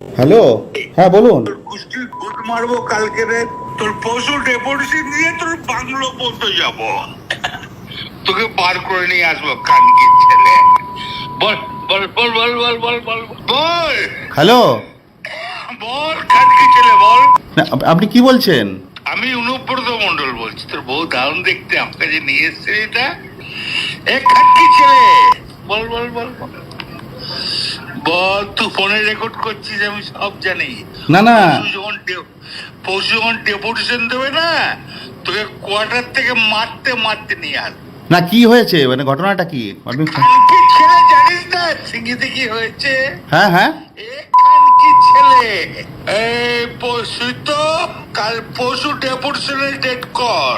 Hello? হ্যাঁ বলুন। মারবো কালকে রে। তোর পশু ডেপুটেশন দিয়ে তোর বাংলো পর্যন্ত যাব। তোকে বার করে নিয়ে আসব কানকি ছেলে। বল বল বল বল বল বল বল বল। হ্যালো? বল কানকি ছেলে বল। আপনি কি বলছেন? আমি অনুব্রত মন্ডল বলছি। তোর বউ দারুণ দেখতে আমাকে যে নিয়ে এসছে এটা। এ খাটকি ছেলে। বল বল বল বল। বল তুই ফোনে রেকর্ড করছিস আমি সব জানি। না না। যখন পরশু যখন ডেপুটেশন দেবে না তোকে কোয়ার্টার থেকে মারতে মারতে নিয়ে আস। না কি হয়েছে? মানে ঘটনাটা কি? আপনি খানকি ছেলে জানিস না? সিঙ্গিতে কি হয়েছে? হ্যাঁ হ্যাঁ। খানকি ছেলে। এই পরশু তো কাল পরশু ডেপুটেশনের ডেট কর।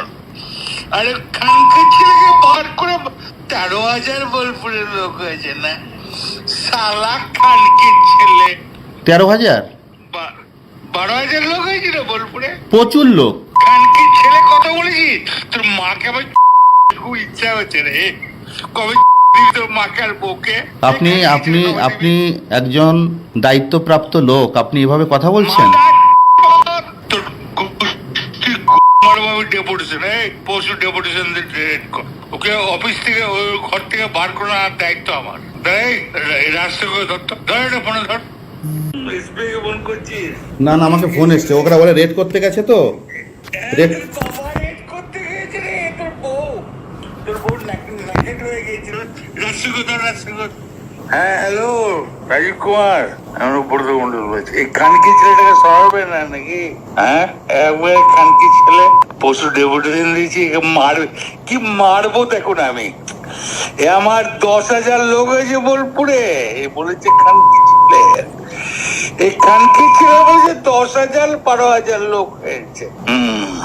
আরে খানকি ছেলেকে বার করে তেরো হাজার বোলপুরের লোক হয়েছে না? সালা খানকি ছেলে। তেরো হাজার? বারো হাজার লোক হয়েছিল বোলপুরে? প্রচুর লোক। ছেলে কথা বলেছি? তোর মাকে আমার খুব ইচ্ছা হচ্ছে রে। কবে আপনি আপনি আপনি একজন দায়িত্বপ্রাপ্ত লোক। আপনি এভাবে কথা বলছেন? মারবো ডেপুটেশন এই পরশু ডেপুটেশন ওকে অফিস থেকে ওই ঘর থেকে বার করার আর দায়িত্ব আমার। দেখ রাস্তা করে ধর এটা ফোনে ধর এসপিকে ফোন করছিস না না আমাকে ফোন এসছে। ওরা বলে রেড করতে গেছে তো। রেড বাবা রেড হয়ে হ্যাঁ হ্যালো রাজীব কুমার। আমি উপরত মন্ডল বলছি এই খানকি ছেলেটাকে সরাবে না নাকি? হ্যাঁ? একবারে খানকি ছেলে, পশু ডেপুটেশন দিয়েছি, একে মারবে। কি মারবো দেখুন আমি। এ আমার দশ হাজার লোক হয়েছে বোলপুরে। এ বলেছে খানকি ছেলে। এই খানকি ছেলে বলেছে দশ হাজার, বারো হাজার লোক হয়েছে। হুম।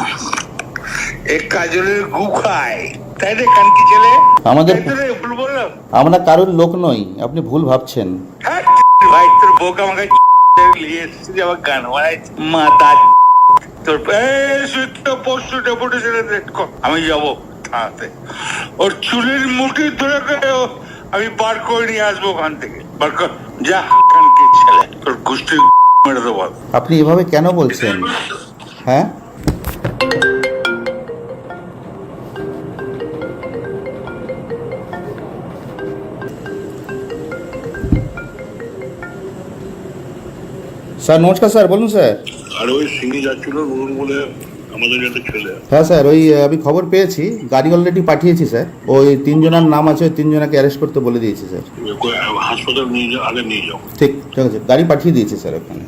এই কাজলের গু খায়। তাই রে কানকি ছেলে? আমাদের- ভুল বললাম। আমরা কারোর লোক নই আপনি ভুল ভাবছেন। হ্যাঁ, ভাই তোর বউকে আমাকে নিয়ে এসেছি আমার গান বানাইছে মাতা তোর পরশু ডেপুটেশনে আমি যাব থানাতে। ওর চুলের মুঠি ধরে আমি বার করে নিয়ে আসব ওখান থেকে। বার কর। যা কানকি ছেলে তোর গোষ্ঠী মেরে দেবো। আপনি এভাবে কেন বলছেন? হ্যাঁ? স্যার নমস্কার স্যার বলুন স্যার। আর ওই সিঙ্গি যাচ্ছিল বলুন বলে আমাদের একটা ছেলে। হ্যাঁ স্যার ওই আমি খবর পেয়েছি গাড়ি অলরেডি পাঠিয়েছি স্যার। ওই তিনজনের নাম আছে ওই তিনজনকে অ্যারেস্ট করতে বলে দিয়েছি স্যার। হাসপাতাল নিয়ে যাও আগে নিয়ে যাও। ঠিক ঠিক আছে গাড়ি পাঠিয়ে দিয়েছি স্যার ওখানে।